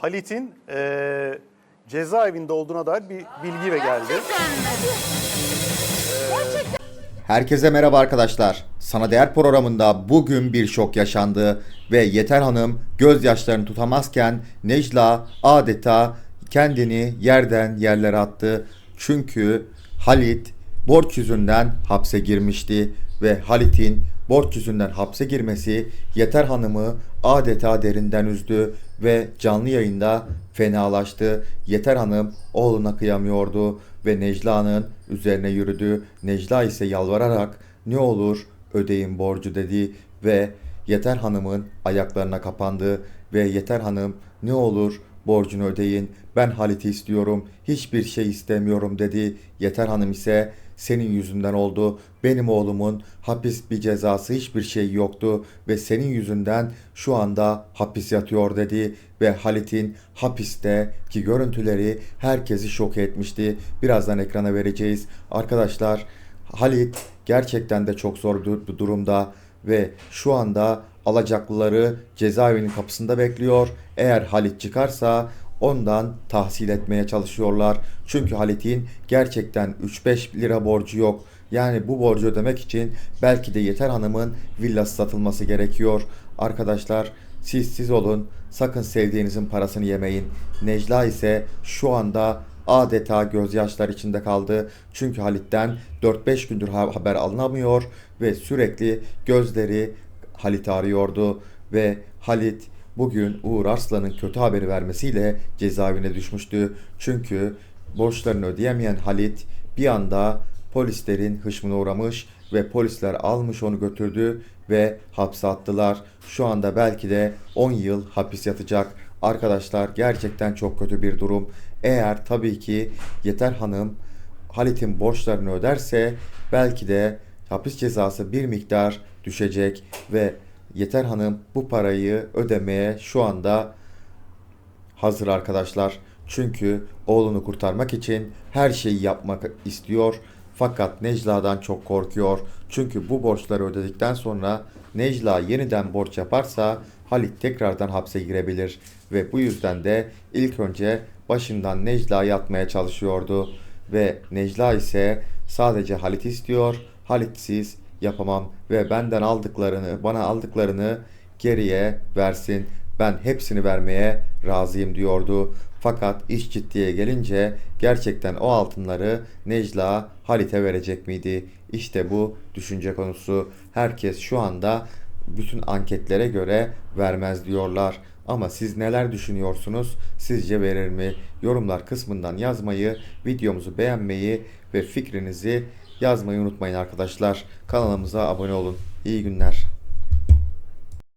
Halit'in eee cezaevinde olduğuna dair bir bilgi ve geldi. Herkese merhaba arkadaşlar. Sana Değer programında bugün bir şok yaşandı ve Yeter Hanım gözyaşlarını tutamazken Necla adeta kendini yerden yerlere attı. Çünkü Halit borç yüzünden hapse girmişti ve Halit'in borç yüzünden hapse girmesi Yeter Hanım'ı adeta derinden üzdü ve canlı yayında fenalaştı. Yeter Hanım oğluna kıyamıyordu ve Necla'nın üzerine yürüdü. Necla ise yalvararak ne olur ödeyin borcu dedi ve Yeter Hanım'ın ayaklarına kapandı ve Yeter Hanım ne olur borcunu ödeyin ben Halit'i istiyorum hiçbir şey istemiyorum dedi. Yeter Hanım ise senin yüzünden oldu. Benim oğlumun hapis bir cezası hiçbir şey yoktu ve senin yüzünden şu anda hapis yatıyor dedi ve Halit'in hapiste ki görüntüleri herkesi şok etmişti. Birazdan ekrana vereceğiz. Arkadaşlar Halit gerçekten de çok zor bir durumda ve şu anda alacaklıları cezaevinin kapısında bekliyor. Eğer Halit çıkarsa ondan tahsil etmeye çalışıyorlar. Çünkü Halit'in gerçekten 3-5 lira borcu yok. Yani bu borcu ödemek için belki de Yeter Hanım'ın villası satılması gerekiyor. Arkadaşlar siz siz olun. Sakın sevdiğinizin parasını yemeyin. Necla ise şu anda adeta gözyaşlar içinde kaldı. Çünkü Halit'ten 4-5 gündür ha- haber alınamıyor ve sürekli gözleri Halit'i arıyordu ve Halit bugün Uğur Arslan'ın kötü haberi vermesiyle cezaevine düşmüştü. Çünkü borçlarını ödeyemeyen Halit bir anda polislerin hışmına uğramış ve polisler almış onu götürdü ve hapse attılar. Şu anda belki de 10 yıl hapis yatacak. Arkadaşlar gerçekten çok kötü bir durum. Eğer tabii ki Yeter Hanım Halit'in borçlarını öderse belki de hapis cezası bir miktar düşecek ve Yeter Hanım bu parayı ödemeye şu anda hazır arkadaşlar. Çünkü oğlunu kurtarmak için her şeyi yapmak istiyor. Fakat Necla'dan çok korkuyor. Çünkü bu borçları ödedikten sonra Necla yeniden borç yaparsa Halit tekrardan hapse girebilir. Ve bu yüzden de ilk önce başından Necla'yı atmaya çalışıyordu. Ve Necla ise sadece Halit istiyor. Halitsiz yapamam ve benden aldıklarını, bana aldıklarını geriye versin. Ben hepsini vermeye razıyım diyordu. Fakat iş ciddiye gelince gerçekten o altınları Necla Halit'e verecek miydi? İşte bu düşünce konusu. Herkes şu anda bütün anketlere göre vermez diyorlar. Ama siz neler düşünüyorsunuz? Sizce verir mi? Yorumlar kısmından yazmayı, videomuzu beğenmeyi ve fikrinizi yazmayı unutmayın arkadaşlar. Kanalımıza abone olun. İyi günler.